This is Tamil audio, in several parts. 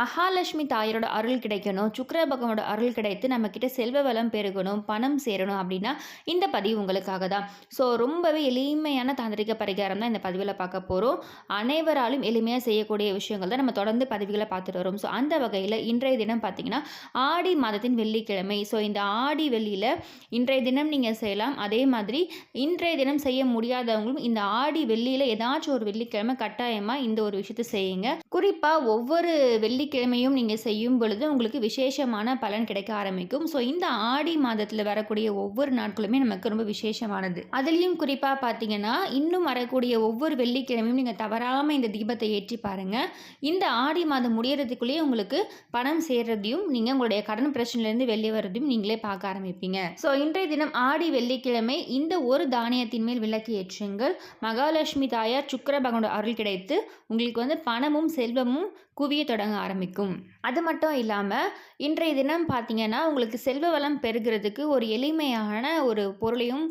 மகாலட்சுமி தாயரோட அருள் கிடைக்கணும் சுக்கர பகவானோட அருள் கிடைத்து நம்மக்கிட்ட செல்வ வளம் பெருகணும் பணம் சேரணும் அப்படின்னா இந்த பதிவு உங்களுக்காக தான். ஸோ ரொம்பவே எளிமையான தாந்திரிக பரிகாரம் தான் இந்த பதிவில் பார்க்க போகிறோம் அனைவராலும் எளிமையாக செய்யக்கூடிய விஷயங்கள் தான் நம்ம தொடர்ந்து பதிவுகளை பார்த்துட்டு வரோம். ஸோ அந்த வகையில் இன்றைய தினம் பார்த்தீங்கன்னா ஆடி மாதத்தின் வெள்ளிக்கிழமை. ஸோ இந்த ஆடி வெள்ளியில் இன்றைய தினம் நீங்கள் செய்யலாம். அதே மாதிரி இன்றைய தினம் செய்ய முடியாதவங்களும் இந்த ஆடி வெள்ளியில் ஏதாச்சும் ஒரு வெள்ளிக்கிழமை கட்டாயமாக இந்த ஒரு விஷயத்தை செய்யுங்க. குறிப்பாக ஒவ்வொரு வெள்ளி வெள்ளிக்கிழமையும் நீங்கள் செய்யும் பொழுது உங்களுக்கு விசேஷமான பலன் கிடைக்க ஆரம்பிக்கும். ஸோ இந்த ஆடி மாதத்தில் வரக்கூடிய ஒவ்வொரு நாட்களுமே நமக்கு ரொம்ப விசேஷமானது. அதுலேயும் குறிப்பாக பார்த்தீங்கன்னா இன்னும் வரக்கூடிய ஒவ்வொரு வெள்ளிக்கிழமையும் நீங்கள் தவறாமல் இந்த தீபத்தை ஏற்றி பாருங்கள் இந்த ஆடி மாதம் முடியறதுக்குள்ளேயே உங்களுக்கு பணம் சேர்றதையும் நீங்கள் உங்களுடைய கடன் பிரச்சனையிலேருந்து வெளியே வர்றதையும் நீங்களே பார்க்க ஆரம்பிப்பீங்க. ஸோ இன்றைய தினம் ஆடி வெள்ளிக்கிழமை இந்த ஒரு தானியத்தின் மேல் விளக்கு ஏற்றுங்கள். மகாலட்சுமி தாயார் சுக்கர பகவானோட அருள் கிடைத்து உங்களுக்கு வந்து பணமும் செல்வமும் குவிய தொடங்க ஆரம்பிக்கும். அது மட்டும் இல்லாமல் இன்றைய தினம் பார்த்தீங்கன்னா உங்களுக்கு செல்வ வளம் பெருகிறதுக்கு ஒரு எளிமையான ஒரு பொருளையும்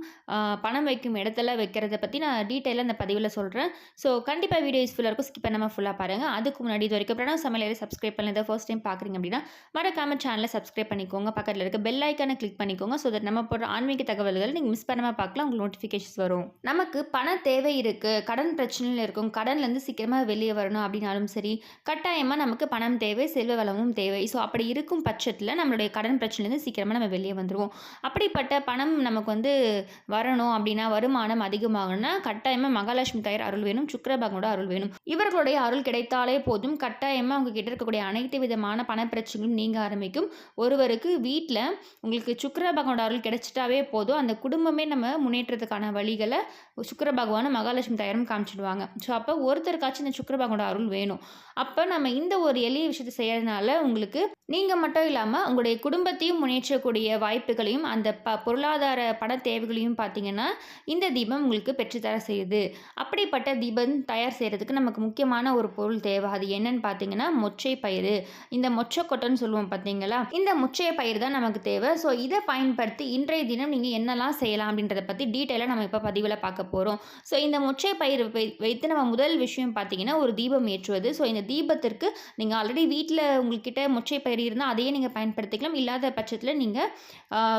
பணம் வைக்கும் இடத்துல வைக்கிறத பற்றி நான் டீட்டெயிலாக அந்த பதிவில் சொல்கிறேன் ஸோ கண்டிப்பாக வீடியோ யூஸ்ஃபுல்லாக இருக்கும். ஸ்கிப் பண்ணாமல் ஃபுல்லாக பாருங்கள் அதுக்கு முன்னாடி இது வரைக்கும் பிரணவ் சமையல் சப்ஸ்கிரைப் பண்ணி ஃபர்ஸ்ட் டைம் பார்க்குறீங்க அப்படின்னா மறக்காமல் சேனலை சப்ஸ்கிரைப் பண்ணிக்கோங்க. பக்கத்தில் இருக்க பெல் ஐக்கானை கிளிக் பண்ணிக்கோங்க. ஸோ தட் நம்ம போடுற ஆன்மீக தகவல்கள் நீங்கள் மிஸ் பண்ணாமல் பார்க்கலாம் உங்களுக்கு நோட்டிஃபிகேஷன்ஸ் வரும். நமக்கு பண தேவை இருக்குது கடன் பிரச்சனையில் இருக்கும். கடன்லேருந்து சீக்கிரமாக வெளியே வரணும் அப்படின்னாலும் சரி கட்டாயம் கட்டாயமாக நமக்கு பணம் தேவை செல்வ வளமும் தேவை. ஸோ அப்படி இருக்கும் பட்சத்தில் நம்மளுடைய கடன் பிரச்சனைலேருந்து சீக்கிரமாக நம்ம வெளியே வந்துடுவோம் அப்படிப்பட்ட பணம் நமக்கு வந்து வரணும் அப்படின்னா வருமானம் அதிகமாகணும்னா கட்டாயமாக மகாலட்சுமி தாயர் அருள் வேணும் சுக்கரபகனோட அருள் வேணும். இவர்களுடைய அருள் கிடைத்தாலே போதும். கட்டாயமாக அவங்க கிட்ட இருக்கக்கூடிய அனைத்து விதமான பண பிரச்சனைகளும் நீங்க ஆரம்பிக்கும். ஒருவருக்கு வீட்டில் உங்களுக்கு சுக்கரபகனோட அருள் கிடைச்சிட்டாவே போதும். அந்த குடும்பமே நம்ம முன்னேற்றத்துக்கான வழிகளை சுக்கர பகவானும் மகாலட்சுமி தாயாரும் காமிச்சிடுவாங்க. ஸோ அப்போ ஒருத்தருக்காச்சும் இந்த சுக்கர பகவானோட அருள் வேணும். அப்போ நம்ம இந்த ஒரு எளிய விஷயத்தை செய்யறதுனால உங்களுக்கு நீங்கள் மட்டும் இல்லாமல் உங்களுடைய குடும்பத்தையும் முன்னேற்றக்கூடிய வாய்ப்புகளையும் அந்த ப பொருளாதார பண தேவைகளையும் பார்த்தீங்கன்னா இந்த தீபம் உங்களுக்கு பெற்றுத்தர செய்யுது. அப்படிப்பட்ட தீபம் தயார் செய்கிறதுக்கு நமக்கு முக்கியமான ஒரு பொருள் தேவை. அது என்னன்னு பார்த்தீங்கன்னா மொச்சை பயிறு. இந்த மொச்சை கொட்டைன்னு சொல்லுவோம் பார்த்தீங்களா இந்த மொச்சை பயிர் தான் நமக்கு தேவை. ஸோ இதை பயன்படுத்தி இன்றைய தினம் நீங்கள் என்னெல்லாம் செய்யலாம் அப்படின்றத பற்றி டீட்டெயிலாக நம்ம இப்போ பதிவில் பார்க்க போகிறோம் ஸோ இந்த மொச்சை பயிர் வைத்து நம்ம முதல் விஷயம் பார்த்தீங்கன்னா ஒரு தீபம் ஏற்றுவது. ஸோ இந்த தீபத்திற்கு நீங்கள் ஆல்ரெடி வீட்டில் உங்கள்கிட்ட மொச்சை பயிர் இருந்தால் அதையே நீங்கள் பயன்படுத்திக்கலாம். இல்லாத பட்சத்தில் நீங்கள்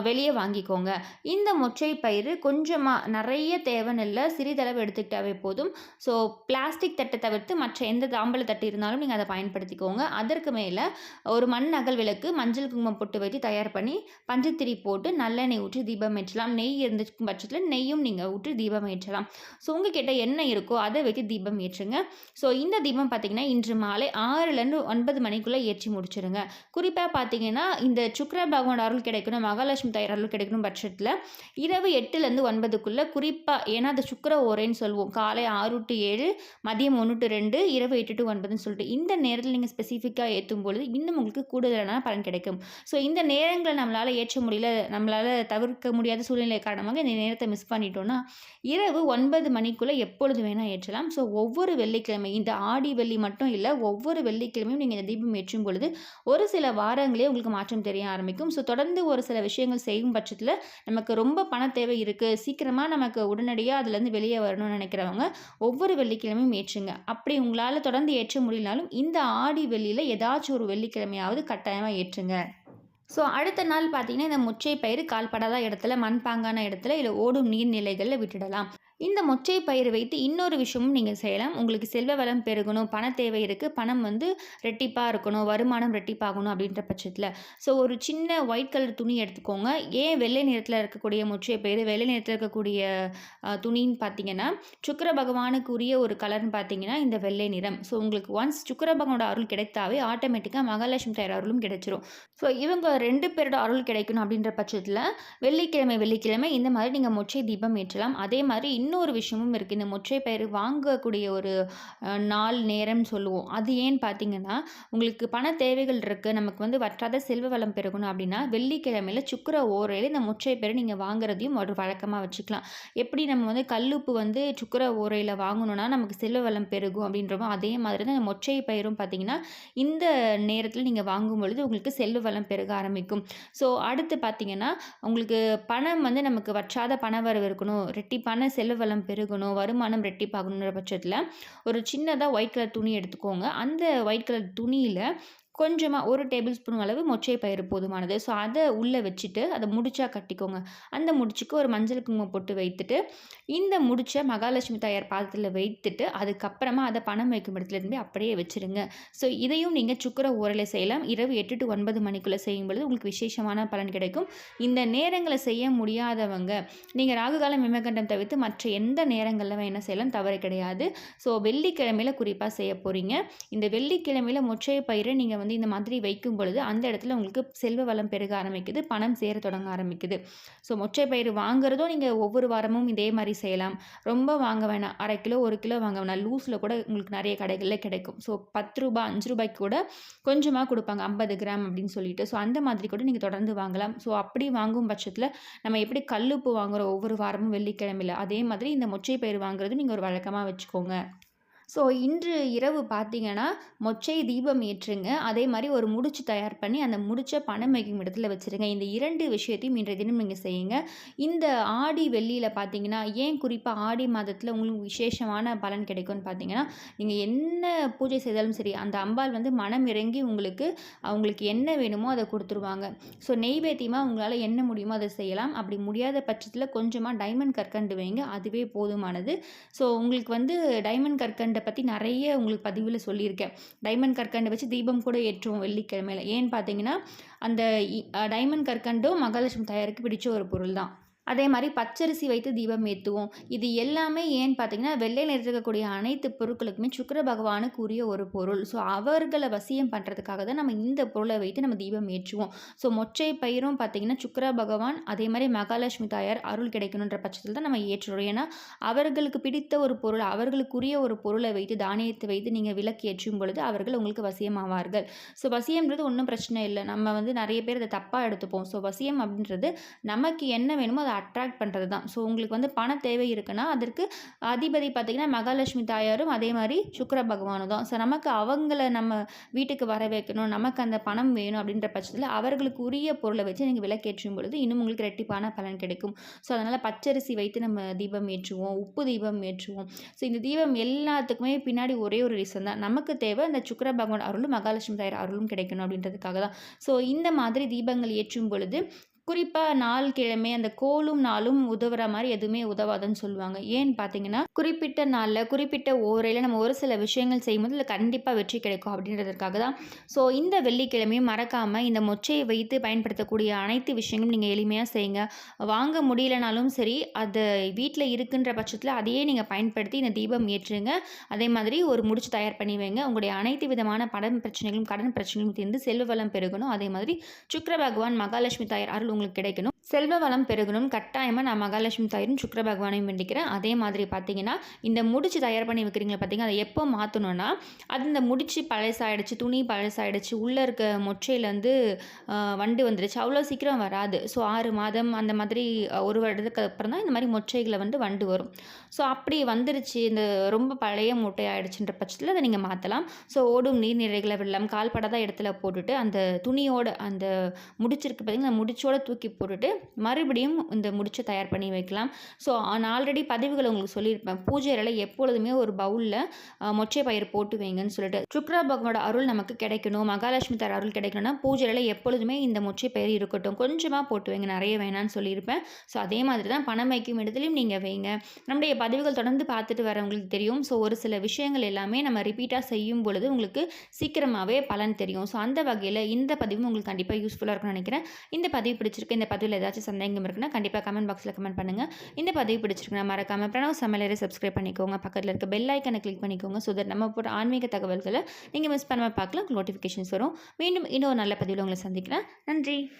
வெளியே வாங்கிக்கோங்க. இந்த மொச்சை பயிர் கொஞ்சமாக நிறைய தேவைன்னு சிறிதளவு எடுத்துக்கிட்டாவே போதும். ஸோ பிளாஸ்டிக் தட்டை தவிர்த்து மற்ற எந்த தாம்பல தட்டு இருந்தாலும் நீங்கள் அதை பயன்படுத்திக்கோங்க. அதற்கு மேலே ஒரு மண் அகல் விளக்கு மஞ்சள் குங்குமம் போட்டு வச்சு தயார் பண்ணி பஞ்சத்திரி போட்டு நல்லெண்ணெய் ஊற்றி தீபம் ஏற்றலாம். நெய் இருந்துக்கும் பட்சத்தில் நெய்யும் நீங்கள் ஊற்றி தீபம் ஏற்றலாம். ஸோ உங்ககிட்ட என்ன இருக்கோ அதை வச்சு தீபம் ஏற்றுங்க. ஸோ இந்த தீபம் பார்த்திங்கன்னா இன்று மாலை ஆறுலேருந்து ஒன்பது மணிக்குள்ளே ஏற்றி முடிச்சிடுங்க குறிப்பாக பார்த்தீங்கன்னா இந்த சுக்கர பகவான் அருள் கிடைக்கணும் மகாலட்சுமி தாயார் அருள் கிடைக்கணும் பட்சத்தில் இரவு எட்டுலேருந்து ஒன்பதுக்குள்ளே குறிப்பாக ஏன்னா அது சுக்கர ஓரேன்னு சொல்லுவோம். காலை ஆறு டு ஏழு மதியம் ஒன்று டு ரெண்டு இரவு எட்டு டு ஒன்பதுன்னு சொல்லிட்டு இந்த நேரத்தில் நீங்கள் ஸ்பெசிஃபிக்காக ஏற்றும் பொழுது இன்னும் உங்களுக்கு கூடுதலான பலன் கிடைக்கும். ஸோ இந்த நேரங்களை நம்மளால் ஏற்ற முடியல நம்மளால் தவிர்க்க முடியாத சூழ்நிலை காரணமாக இந்த நேரத்தை மிஸ் பண்ணிட்டோன்னா இரவு ஒன்பது மணிக்குள்ளே எப்பொழுது வேணால் ஏற்றலாம். ஸோ ஒவ்வொரு வெள்ளிக்கிழமை இந்த ஆடி வெள்ளி மட்டும் இல்லை ஒவ்வொரு ஒவ்வொரு வெள்ளிக்கிழமையும் நீங்கள் இந்த தீபம் ஏற்றும் பொழுது ஒரு சில வாரங்களே உங்களுக்கு மாற்றம் தெரிய ஆரம்பிக்கும். ஸோ தொடர்ந்து ஒரு சில விஷயங்கள் செய்யும் பட்சத்தில் நமக்கு ரொம்ப பண தேவை இருக்குது சீக்கிரமாக நமக்கு உடனடியாக அதுலேருந்து வெளியே வரணும்னு நினைக்கிறவங்க ஒவ்வொரு வெள்ளிக்கிழமையும் ஏற்றுங்க. அப்படி உங்களால் தொடர்ந்து ஏற்ற முடியலனாலும் இந்த ஆடி வெள்ளியில் ஏதாச்சும் ஒரு வெள்ளிக்கிழமையாவது கட்டாயமாக ஏற்றுங்க. ஸோ அடுத்த நாள் பார்த்தீங்கன்னா இந்த முச்சை பயிர் கால்படாத இடத்துல மண்பாங்கான இடத்துல இல்லை ஓடும் நீர்நிலைகளில் விட்டுடலாம். இந்த மொச்சை பயிர் வைத்து இன்னொரு விஷயமும் நீங்கள் செய்யலாம். உங்களுக்கு செல்வ வளம் பெருகணும் பண தேவை இருக்குது பணம் வந்து ரெட்டிப்பாக இருக்கணும் வருமானம் ரெட்டிப்பாகணும் அப்படின்ற பட்சத்தில். ஸோ ஒரு சின்ன ஒயிட் கலர் துணி எடுத்துக்கோங்க. ஏன் வெள்ளை நிறத்தில் இருக்கக்கூடிய மொச்சை பயிர் வெள்ளை நிறத்தில் இருக்கக்கூடிய துணின்னு பார்த்தீங்கன்னா சுக்கர பகவானுக்கு உரிய ஒரு கலர்னு பார்த்தீங்கன்னா இந்த வெள்ளை நிறம். ஸோ உங்களுக்கு ஒன்ஸ் சுக்கர பகவானோட அருள் கிடைத்தாவே ஆட்டோமேட்டிக்காக மகாலட்சுமி தயார் அருளும் கிடைச்சிரும். ஸோ இவங்க ரெண்டு பேரோட அருள் கிடைக்கணும் அப்படின்ற பட்சத்தில் வெள்ளிக்கிழமை வெள்ளிக்கிழமை இந்த மாதிரி நீங்கள் மொச்சை தீபம் ஏற்றலாம். அதே மாதிரி இன்னொரு விஷயமும் இருக்குது இந்த மொச்சை பயிர் வாங்கக்கூடிய ஒரு நாள் நேரம்னு சொல்லுவோம். அது ஏன்னு பார்த்தீங்கன்னா உங்களுக்கு பண தேவைகள் இருக்குது நமக்கு வந்து வற்றாத செல்வ வளம் பெருகணும் அப்படின்னா வெள்ளிக்கிழமையில் சுக்கர ஓரையில் இந்த மொச்சை பயிர் நீங்கள் வாங்குறதையும் ஒரு வழக்கமாக வச்சுக்கலாம். எப்படி நம்ம வந்து கல்லுப்பு வந்து சுக்கர ஓரையில் வாங்கணும்னா நமக்கு செல்வ வளம் பெருகும் அப்படின்றமோ அதே மாதிரி தான் இந்த மொச்சை பயிரும் பார்த்தீங்கன்னா இந்த நேரத்தில் நீங்கள் வாங்கும் பொழுது உங்களுக்கு செல்வ வளம் பெருக ஆரம்பிக்கும். ஸோ அடுத்து பார்த்தீங்கன்னா உங்களுக்கு பணம் வந்து நமக்கு வற்றாத பண வரவு இருக்கணும். ரெட்டி பண செல்வ வளம் பெருகணும் வருமானம் ரெட்டிப்பாகணுன்ற பட்சத்தில் ஒரு சின்னதாக ஒயிட் கலர் துணி எடுத்துக்கோங்க. அந்த ஒயிட் கலர் துணியில் கொஞ்சமாக ஒரு டேபிள் ஸ்பூன் அளவு மொச்சை பயிறு போதுமானது. ஸோ அதை உள்ளே வச்சுட்டு அதை முடிச்சா கட்டிக்கோங்க. அந்த முடிச்சுக்கு ஒரு மஞ்சள் குங்குமம் போட்டு வைத்துட்டு இந்த முடிச்ச மகாலட்சுமி தாயார் பாதத்தில் வைத்துட்டு அதுக்கப்புறமா அதை பணம் வைக்கும் இடத்துலேருந்து அப்படியே வச்சுருங்க. ஸோ இதையும் நீங்கள் சுக்கர ஊரலை செய்யலாம். இரவு எட்டு டு ஒன்பது மணிக்குள்ளே செய்யும் பொழுது உங்களுக்கு விசேஷமான பலன் கிடைக்கும். இந்த நேரங்களை செய்ய முடியாதவங்க நீங்கள் ராகுகாலம் விமகண்டம் தவிர்த்து மற்ற எந்த நேரங்களில் என்ன செய்யலாம். தவறு கிடையாது. ஸோ வெள்ளிக்கிழமையில் குறிப்பாக செய்ய போகிறீங்க இந்த வெள்ளிக்கிழமையில் மொச்சை பயிரை நீங்கள் வந்து இந்த மாதிரி வைக்கும் பொழுது அந்த இடத்துல உங்களுக்கு செல்வ வளம் பெருக ஆரம்பிக்குது பணம் சேர தொடங்க ஆரம்பிக்குது. ஸோ மொச்சை பயிர் வாங்குறதும் நீங்கள் ஒவ்வொரு வாரமும் இதே மாதிரி செய்யலாம். ரொம்ப வாங்க வேணாம். அரை கிலோ ஒரு கிலோ வாங்க வேணாம். லூஸில் கூட உங்களுக்கு நிறைய கடைகளில் கிடைக்கும். ஸோ பத்து ரூபா அஞ்சு ரூபாய்க்கு கூட கொஞ்சமாக கொடுப்பாங்க. ஐம்பது கிராம் அப்படின்னு சொல்லிட்டு. ஸோ அந்த மாதிரி கூட நீங்கள் தொடர்ந்து வாங்கலாம். ஸோ அப்படி வாங்கும் பட்சத்தில் நம்ம எப்படி கல்லுப்பு வாங்குகிறோம் ஒவ்வொரு வாரமும் வெள்ளிக்கிழமையில்? அதே மாதிரி இந்த மொச்சை பயிர் வாங்குறது நீங்கள் ஒரு வழக்கமாக வச்சுக்கோங்க. ஸோ இன்று இரவு பார்த்தீங்கன்னா மொச்சை தீபம் ஏற்றுங்க. அதே மாதிரி ஒரு முடிச்சு தயார் பண்ணி அந்த முடிச்ச பணம் வைக்கும் இடத்துல வச்சுருங்க. இந்த இரண்டு விஷயத்தையும் இன்றைய தினம் நீங்கள் செய்யுங்க. இந்த ஆடி வெள்ளியில் பார்த்தீங்கன்னா ஏன் குறிப்பாக ஆடி மாதத்தில் உங்களுக்கு விசேஷமான பலன் கிடைக்கும்னு பார்த்தீங்கன்னா நீங்கள் என்ன பூஜை செய்தாலும் சரி அந்த அம்பாள் வந்து மனம் இறங்கி உங்களுக்கு அவங்களுக்கு என்ன வேணுமோ அதை கொடுத்துருவாங்க. ஸோ நெய்வேத்தியமாக உங்களால் என்ன முடியுமோ அதை செய்யலாம். அப்படி முடியாத பட்சத்தில் கொஞ்சமாக டைமண்ட் கற்கண்டு வைங்க. அதுவே போதுமானது. ஸோ உங்களுக்கு வந்து டைமண்ட் கற்கண்டு கற்கண்டை பற்றி நிறைய உங்களுக்கு பதிவில் சொல்லியிருக்கேன். டைமண்ட் கற்கண்டை வச்சு தீபம் கூட ஏற்றுவோம் வெள்ளிக்கிழமையில். ஏன்னு பார்த்தீங்கன்னா அந்த டைமண்ட் கற்கண்டும் மகாலட்சுமி தயாருக்கு பிடிச்ச ஒரு பொருள் தான் அதே மாதிரி பச்சரிசி வைத்து தீபம் ஏற்றுவோம் இது எல்லாமே ஏன்னு பார்த்தீங்கன்னா வெள்ளையில் இருக்கக்கூடிய அனைத்து பொருட்களுக்குமே சுக்கர பகவானுக்கு உரிய ஒரு பொருள். ஸோ அவர்களை வசியம் பண்ணுறதுக்காக தான் நம்ம இந்த பொருளை வைத்து நம்ம தீபம் ஏற்றுவோம். ஸோ மொச்சை பயிரும் பார்த்தீங்கன்னா சுக்கர பகவான் அதே மாதிரி மகாலட்சுமி தாயார் அருள் கிடைக்கணுன்ற பட்சத்தில் தான் நம்ம ஏற்றுறோம். ஏன்னா அவர்களுக்கு பிடித்த ஒரு பொருள் அவர்களுக்குரிய ஒரு பொருளை வைத்து தானியத்தை வைத்து நீங்கள் விளக்கு ஏற்றும் பொழுது அவர்கள் உங்களுக்கு வசியமாவார்கள். ஸோ வசியம்ன்றது ஒன்றும் பிரச்சனை இல்லை. நம்ம வந்து நிறைய பேர் அதை தப்பாக எடுத்துப்போம். ஸோ வசியம் அப்படின்றது நமக்கு என்ன வேணுமோ அதை அட்ராக்ட் பண்ணுறது தான் ஸோ உங்களுக்கு வந்து பண தேவை இருக்குன்னா அதற்கு அதிபதி பார்த்திங்கன்னா மகாலட்சுமி தாயாரும் அதே மாதிரி சுக்கர பகவானும் தான் ஸோ நமக்கு அவங்கள நம்ம வீட்டுக்கு வர வைக்கணும் நமக்கு அந்த பணம் வேணும் அப்படின்ற பட்சத்தில் அவர்களுக்கு உரிய பொருளை வச்சு நீங்கள் விளக்கேற்றும் பொழுது இன்னும் உங்களுக்கு ரெட்டிப்பான பலன் கிடைக்கும். ஸோ அதனால் பச்சரிசி வைத்து நம்ம தீபம் ஏற்றுவோம் உப்பு தீபம் ஏற்றுவோம். ஸோ இந்த தீபம் எல்லாத்துக்குமே பின்னாடி ஒரே ஒரு ரீசன் தான். நமக்கு தேவை அந்த சுக்கர பகவான் அருளும் மகாலட்சுமி தாயார் அருளும் கிடைக்கணும் அப்படின்றதுக்காக தான் ஸோ இந்த மாதிரி தீபங்கள் ஏற்றும் பொழுது குறிப்பாக நாள் கிழமை அந்த கோலும் நாளும் உதவுற மாதிரி எதுவுமே உதவாதுன்னு சொல்லுவாங்க. ஏன்னு பார்த்தீங்கன்னா குறிப்பிட்ட நாளில் குறிப்பிட்ட ஓரையில் நம்ம ஒரு சில விஷயங்கள் செய்யும்போது இல்லை கண்டிப்பாக வெற்றி கிடைக்கும் அப்படின்றதுக்காக தான். ஸோ இந்த வெள்ளிக்கிழமையும் மறக்காமல் இந்த மொச்சையை வைத்து பயன்படுத்தக்கூடிய அனைத்து விஷயங்களும் நீங்கள் எளிமையாக செய்யுங்க. வாங்க முடியலனாலும் சரி அது வீட்டில் இருக்குன்ற பட்சத்தில் அதையே நீங்கள் பயன்படுத்தி இந்த தீபம் ஏற்றுங்க. அதே மாதிரி ஒரு முடிச்சு தயார் பண்ணி வைங்க. உங்களுடைய அனைத்து விதமான படம் பிரச்சனைகளும் கடன் பிரச்சனைகளும் தீர்ந்து செல்வ வளம் பெருகணும். அதே மாதிரி சுக்கர பகவான் மகாலட்சுமி தாயார் அருள் உங்களுக்கு கிடைக்கணும். செல்வ வளம் பெருகணும் கட்டாயமாக நான் மகாலட்சுமி தாயிரும் சுக்கர பகவானையும் வேண்டிக்கிறேன். அதே மாதிரி பார்த்தீங்கன்னா இந்த முடிச்சு தயார் பண்ணி வைக்கிறீங்களா பார்த்தீங்கன்னா அதை எப்போ மாற்றணும்னா அது இந்த முடிச்சு பழசாயிடுச்சு துணி பழசாயிடுச்சு உள்ளே இருக்க மொச்சையிலேருந்து வண்டு வந்துடுச்சு அவ்வளோ சீக்கிரம் வராது. ஸோ ஆறு மாதம் அந்த மாதிரி ஒரு வருடத்துக்கு அப்புறம் தான் இந்த மாதிரி மொச்சைகளை வந்து வண்டு வரும். ஸோ அப்படி வந்துருச்சு இந்த ரொம்ப பழைய மூட்டையாயிடுச்சுன்ற பட்சத்தில் அதை நீங்கள் மாற்றலாம் ஸோ ஓடும் நீர்நிலைகளை விடலாம். கால்படாத இடத்துல போட்டுட்டு அந்த துணியோட அந்த முடிச்சிருக்கு பார்த்தீங்கன்னா முடிச்சோட தூக்கி போட்டுட்டு மறுபடியும் இந்த முடிச்சு தயார் பண்ணி வைக்கலாம். ஸோ நான் ஆல்ரெடி பதிவுகளை உங்களுக்கு சொல்லியிருப்பேன். பூஜை அறையில் எப்பொழுதுமே ஒரு பவுலில் மொச்சை பயிர் போட்டு வைங்கன்னு சொல்லிட்டு. சுக்ரா பகவானோட அருள் நமக்கு கிடைக்கணும். மகாலட்சுமி தர அருள் கிடைக்கணும்னா பூஜை அறையில் எப்பொழுதுமே இந்த மொச்சை பயிர் இருக்கட்டும். கொஞ்சமாக போட்டு வைங்க. நிறைய வேணான்னு சொல்லியிருப்பேன். ஸோ அதே மாதிரி தான் பணம் வைக்கும் இடத்துலையும் நீங்கள் வைங்க. நம்முடைய பதிவுகள் தொடர்ந்து பார்த்துட்டு வரவங்களுக்கு தெரியும். ஸோ ஒரு சில விஷயங்கள் எல்லாமே நம்ம ரிப்பீட்டாக செய்யும் பொழுது உங்களுக்கு சீக்கிரமாகவே பலன் தெரியும். ஸோ அந்த வகையில் இந்த பதிவும் உங்களுக்கு கண்டிப்பாக யூஸ்ஃபுல்லாக இருக்கும்னு நினைக்கிறேன். இந்த பதிவு பிடிச்சிருக்கு. இந்த பதிவில் ஏதாச்சும் சந்தேகம் இருக்குன்னா கண்டிப்பாக கமெண்ட் பாக்ஸில் கமெண்ட் பண்ணுங்கள் இந்த பதிவு பிடிச்சிருக்குன்னா மறக்காமல் பிரணவ் சமையலரை சப்ஸ்கிரைப் பண்ணிக்கோங்க. பக்கத்தில் இருக்க பெல் ஐக்கனை கிளிக் பண்ணிக்கோங்க. ஸோ தட் நம்ம போகிற ஆன்மீக தகவல்களை நீங்கள் மிஸ் பண்ணாமல் பார்க்கலாம் நோட்டிஃபிகேஷன்ஸ் வரும். மீண்டும் இன்னொரு நல்ல பதிவில் உங்களை சந்திக்கிறேன். நன்றி.